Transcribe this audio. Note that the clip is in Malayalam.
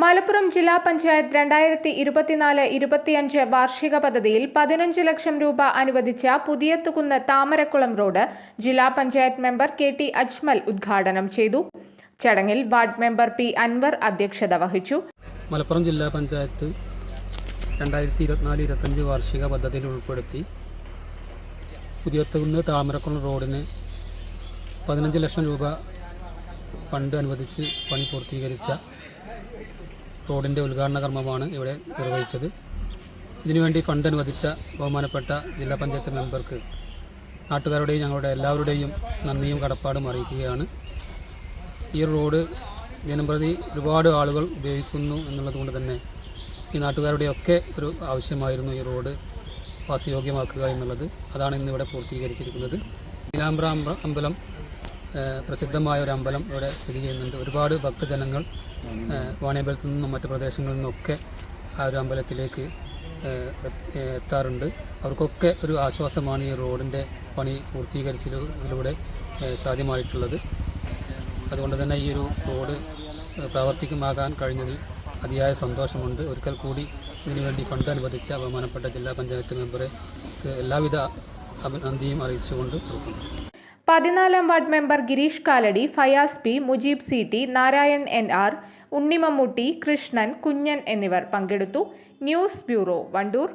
മലപ്പുറം ജില്ലാ പഞ്ചായത്ത് രണ്ടായിരത്തി ഇരുപത്തിനാല് ഇരുപത്തിയഞ്ച് വാർഷിക പദ്ധതിയിൽ പതിനഞ്ച് ലക്ഷം രൂപ അനുവദിച്ച പുതിയത്തുകുന്ന് താമരക്കുളം റോഡ് ജില്ലാ panchayat member K T Ajmal ഉദ്ഘാടനം ചെയ്തു. ചടങ്ങിൽ വാർഡ് മെമ്പർ പി അൻവർ അധ്യക്ഷത വഹിച്ചു. മലപ്പുറം ജില്ലാ പഞ്ചായത്ത് രണ്ടായിരത്തി ഇരുപത്തിനാല് ഇരുപത്തഞ്ച് വാർഷിക പദ്ധതിയിൽ ഉൾപ്പെടുത്തി പുതിയത്തുകുന്ന് താമരക്കുളം റോഡിന് പതിനഞ്ച് ലക്ഷം രൂപ ഫണ്ട് അനുവദിച്ച് പണി പൂർത്തീകരിച്ച റോഡിന്റെ ഉദ്ഘാടന കർമ്മമാണ് ഇവിടെ നിർവഹിച്ചത്. ഇതിനുവേണ്ടി ഫണ്ട് അനുവദിച്ച ബഹുമാനപ്പെട്ട ജില്ലാ പഞ്ചായത്ത് മെമ്പർക്ക് നാട്ടുകാരുടെയും ഞങ്ങളുടെ എല്ലാവരുടെയും നന്ദിയും കടപ്പാടും അറിയിക്കുകയാണ്. ഈ റോഡ് ദിനംപ്രതി ഒരുപാട് ആളുകൾ ഉപയോഗിക്കുന്നു എന്നുള്ളതുകൊണ്ട് തന്നെ ഈ നാട്ടുകാരുടെയൊക്കെ ഒരു ആവശ്യമായിരുന്നു ഈ റോഡ് വാസയോഗ്യമാക്കുക എന്നുള്ളത്. അതാണ് ഇന്നിവിടെ പൂർത്തീകരിച്ചിരിക്കുന്നത്. നീലാമ്പ്ര അമ്പ- അമ്പലം പ്രസിദ്ധമായ ഒരു അമ്പലം ഇവിടെ സ്ഥിതി ചെയ്യുന്നുണ്ട്. ഒരുപാട് ഭക്തജനങ്ങൾ വാണിയമ്പലത്തിൽ വാണിയമ്പലത്തു നിന്നും മറ്റു പ്രദേശങ്ങളിൽ നിന്നൊക്കെ ആ ഒരു അമ്പലത്തിലേക്ക് എത്താറുണ്ട്. അവർക്കൊക്കെ ഒരു ആശ്വാസമാണ് ഈ റോഡിന്റെ പണി പൂർത്തീകരിച്ചതിലൂടെ സാധ്യമായിട്ടുള്ളത്. അതുകൊണ്ട് തന്നെ ഈ ഒരു റോഡ് പ്രാവർത്തികമാകാൻ കഴിഞ്ഞതിൽ അതിയായ സന്തോഷമുണ്ട്. ഒരിക്കൽ കൂടി ഇതിനുവേണ്ടി ഫണ്ട് അനുവദിച്ച ബഹുമാനപ്പെട്ട ജില്ലാ പഞ്ചായത്ത് മെമ്പറെ എല്ലാവിധ അഭിനന്ദിയും അറിയിച്ചുകൊണ്ട് നിർത്തുന്നു. പതിനാലാം ward member Girish Kalady Fayas P Mujeeb C T Narayan N R Unnimammootty Krishnan Kunjan എന്നിവർ പങ്കെടുത്തു. News bureau Wandoor.